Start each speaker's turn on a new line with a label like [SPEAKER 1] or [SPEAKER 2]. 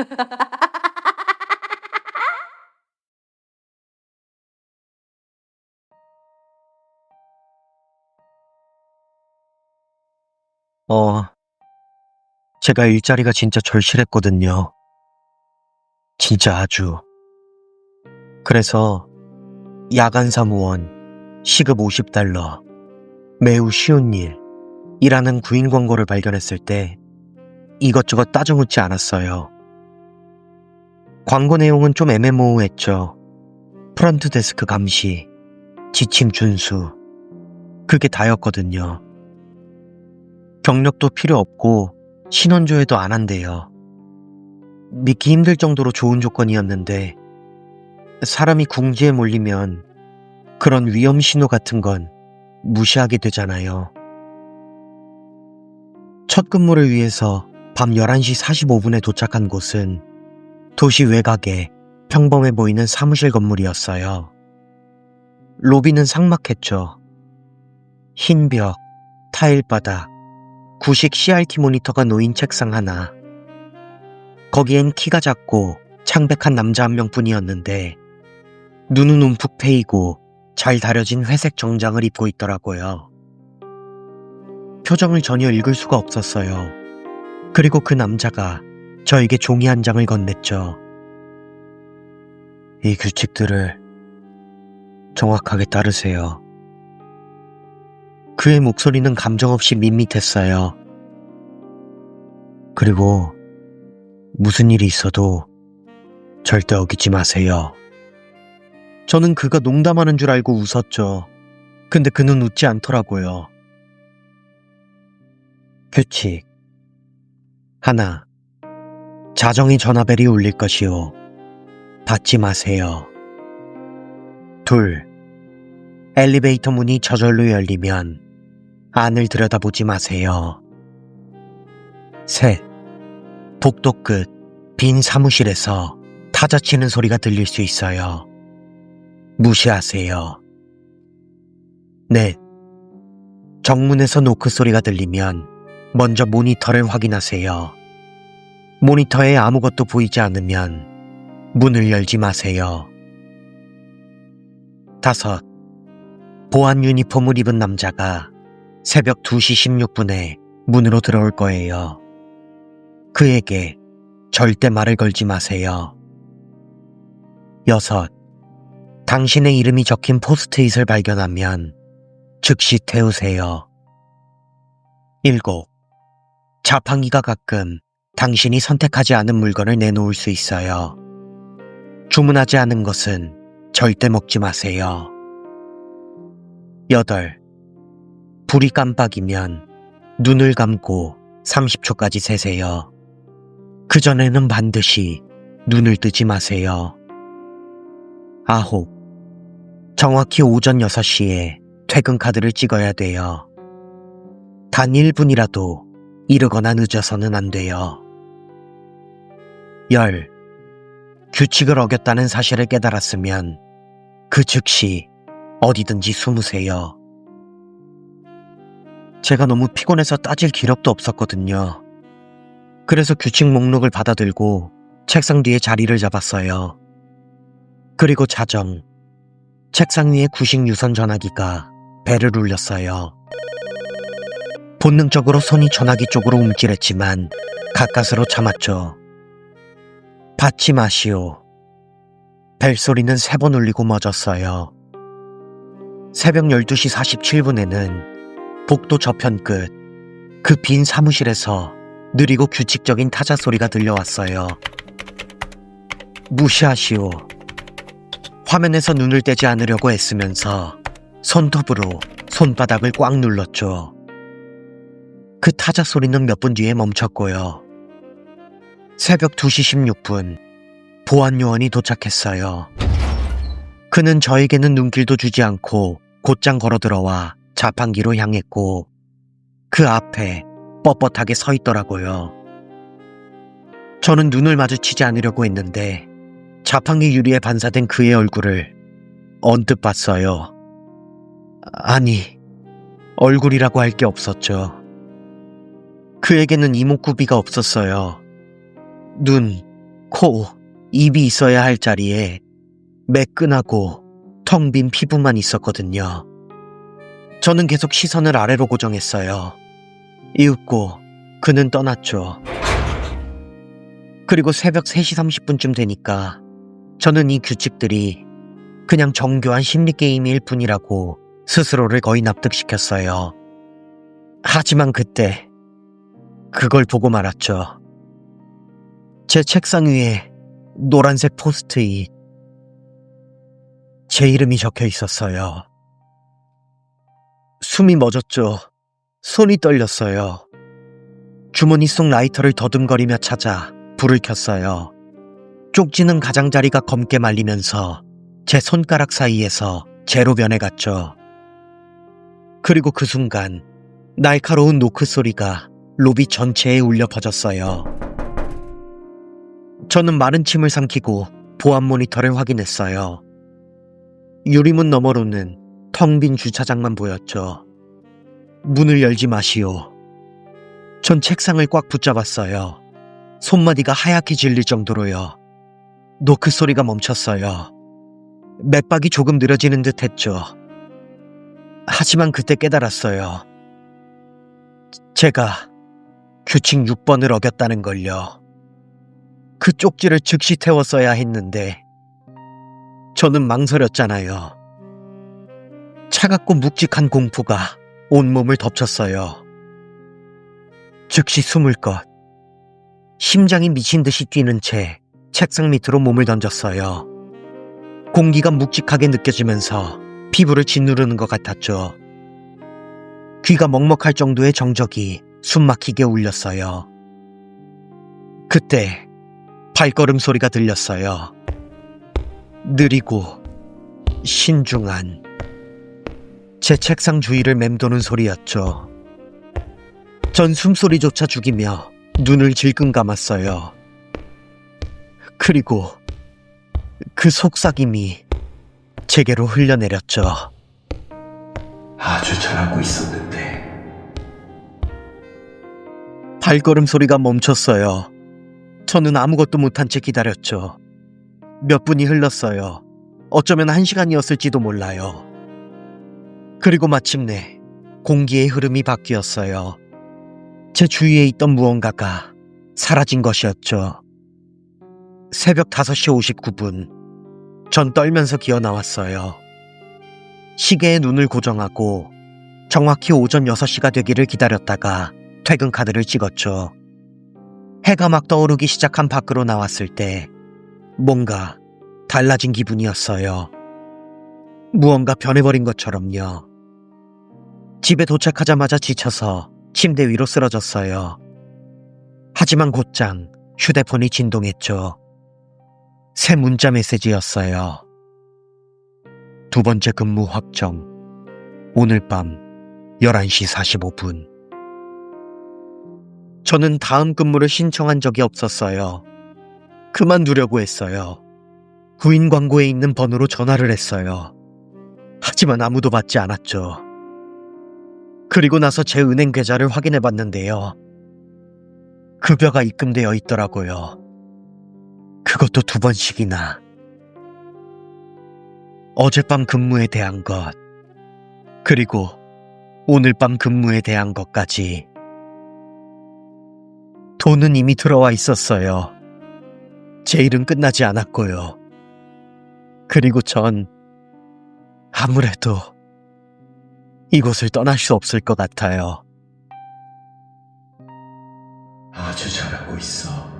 [SPEAKER 1] 어, 제가 일자리가 진짜 절실했거든요. 진짜 아주. 그래서 야간 사무원, 시급 50달러, 매우 쉬운 일, 이라는 구인 광고를 발견했을 때 이것저것 따져 묻지 않았어요. 광고 내용은 좀 애매모호했죠. 프런트 데스크 감시, 지침 준수, 그게 다였거든요. 경력도 필요 없고 신원조회도 안 한대요. 믿기 힘들 정도로 좋은 조건이었는데 사람이 궁지에 몰리면 그런 위험 신호 같은 건 무시하게 되잖아요. 첫 근무를 위해서 밤 11시 45분에 도착한 곳은 도시 외곽에 평범해 보이는 사무실 건물이었어요. 로비는 삭막했죠. 흰 벽, 타일 바닥, 구식 CRT 모니터가 놓인 책상 하나. 거기엔 키가 작고 창백한 남자 한 명뿐이었는데 눈은 움푹 패이고 잘 다려진 회색 정장을 입고 있더라고요. 표정을 전혀 읽을 수가 없었어요. 그리고 그 남자가 저에게 종이 한 장을 건넸죠. 이 규칙들을 정확하게 따르세요. 그의 목소리는 감정 없이 밋밋했어요. 그리고 무슨 일이 있어도 절대 어기지 마세요. 저는 그가 농담하는 줄 알고 웃었죠. 근데 그는 웃지 않더라고요. 규칙. 하나. 자정이 전화벨이 울릴 것이요. 받지 마세요. 둘. 엘리베이터 문이 저절로 열리면 안을 들여다보지 마세요. 셋. 복도 끝 빈 사무실에서 타자 치는 소리가 들릴 수 있어요. 무시하세요. 넷. 정문에서 노크 소리가 들리면 먼저 모니터를 확인하세요. 모니터에 아무것도 보이지 않으면 문을 열지 마세요. 다섯. 보안 유니폼을 입은 남자가 새벽 2시 16분에 문으로 들어올 거예요. 그에게 절대 말을 걸지 마세요. 여섯. 당신의 이름이 적힌 포스트잇을 발견하면 즉시 태우세요. 일곱. 자판기가 가끔 당신이 선택하지 않은 물건을 내놓을 수 있어요. 주문하지 않은 것은 절대 먹지 마세요. 여덟. 불이 깜빡이면 눈을 감고 30초까지 세세요. 그전에는 반드시 눈을 뜨지 마세요. 아홉. 정확히 오전 6시에 퇴근 카드를 찍어야 돼요. 단 1분이라도 이르거나 늦어서는 안 돼요. 열. 규칙을 어겼다는 사실을 깨달았으면 그 즉시 어디든지 숨으세요. 제가 너무 피곤해서 따질 기력도 없었거든요. 그래서 규칙 목록을 받아들고 책상 뒤에 자리를 잡았어요. 그리고 자정. 책상 위에 구식 유선 전화기가 배를 울렸어요. 본능적으로 손이 전화기 쪽으로 움찔했지만 가까스로 참았죠. 받지 마시오. 벨소리는 세 번 울리고 멎었어요. 새벽 12시 47분에는 복도 저편 끝, 그 빈 사무실에서 느리고 규칙적인 타자 소리가 들려왔어요. 무시하시오. 화면에서 눈을 떼지 않으려고 애쓰면서 손톱으로 손바닥을 꽉 눌렀죠. 그 타자 소리는 몇 분 뒤에 멈췄고요. 새벽 2시 16분, 보안 요원이 도착했어요. 그는 저에게는 눈길도 주지 않고 곧장 걸어 들어와 자판기로 향했고, 그 앞에 뻣뻣하게 서 있더라고요. 저는 눈을 마주치지 않으려고 했는데, 자판기 유리에 반사된 그의 얼굴을 언뜻 봤어요. 아니, 얼굴이라고 할 게 없었죠. 그에게는 이목구비가 없었어요. 눈, 코, 입이 있어야 할 자리에 매끈하고 텅 빈 피부만 있었거든요. 저는 계속 시선을 아래로 고정했어요. 이윽고 그는 떠났죠. 그리고 새벽 3시 30분쯤 되니까 저는 이 규칙들이 그냥 정교한 심리게임일 뿐이라고 스스로를 거의 납득시켰어요. 하지만 그때 그걸 보고 말았죠. 제 책상 위에 노란색 포스트잇. 제 이름이 적혀 있었어요. 숨이 멎었죠. 손이 떨렸어요. 주머니 속 라이터를 더듬거리며 찾아 불을 켰어요. 쪽지는 가장자리가 검게 말리면서 제 손가락 사이에서 재로 변해갔죠. 그리고 그 순간 날카로운 노크 소리가 로비 전체에 울려 퍼졌어요. 저는 마른 침을 삼키고 보안 모니터를 확인했어요. 유리문 너머로는 텅 빈 주차장만 보였죠. 문을 열지 마시오. 전 책상을 꽉 붙잡았어요. 손마디가 하얗게 질릴 정도로요. 노크 소리가 멈췄어요. 맥박이 조금 느려지는 듯 했죠. 하지만 그때 깨달았어요. 제가 규칙 6번을 어겼다는 걸요. 그 쪽지를 즉시 태웠어야 했는데, 저는 망설였잖아요. 차갑고 묵직한 공포가 온몸을 덮쳤어요. 즉시 숨을 것. 심장이 미친 듯이 뛰는 채 책상 밑으로 몸을 던졌어요. 공기가 묵직하게 느껴지면서 피부를 짓누르는 것 같았죠. 귀가 먹먹할 정도의 정적이 숨막히게 울렸어요. 그때 발걸음 소리가 들렸어요. 느리고 신중한 제 책상 주위를 맴도는 소리였죠. 전 숨소리조차 죽이며 눈을 질끈 감았어요. 그리고 그 속삭임이 제게로 흘려내렸죠.
[SPEAKER 2] 아주 잘하고 있었는데
[SPEAKER 1] 발걸음 소리가 멈췄어요. 저는 아무것도 못한 채 기다렸죠. 몇 분이 흘렀어요. 어쩌면 한 시간이었을지도 몰라요. 그리고 마침내 공기의 흐름이 바뀌었어요. 제 주위에 있던 무언가가 사라진 것이었죠. 새벽 5시 59분. 전 떨면서 기어 나왔어요. 시계에 눈을 고정하고 정확히 오전 6시가 되기를 기다렸다가 퇴근 카드를 찍었죠. 해가 막 떠오르기 시작한 밖으로 나왔을 때 뭔가 달라진 기분이었어요. 무언가 변해버린 것처럼요. 집에 도착하자마자 지쳐서 침대 위로 쓰러졌어요. 하지만 곧장 휴대폰이 진동했죠. 새 문자 메시지였어요. 두 번째 근무 확정. 오늘 밤 11시 45분. 저는 다음 근무를 신청한 적이 없었어요. 그만두려고 했어요. 구인 광고에 있는 번호로 전화를 했어요. 하지만 아무도 받지 않았죠. 그리고 나서 제 은행 계좌를 확인해 봤는데요. 급여가 입금되어 있더라고요. 그것도 두 번씩이나. 어젯밤 근무에 대한 것, 그리고 오늘 밤 근무에 대한 것까지. 돈은 이미 들어와 있었어요. 제 일은 끝나지 않았고요. 그리고 전 아무래도 이곳을 떠날 수 없을 것 같아요.
[SPEAKER 2] 아주 잘하고 있어.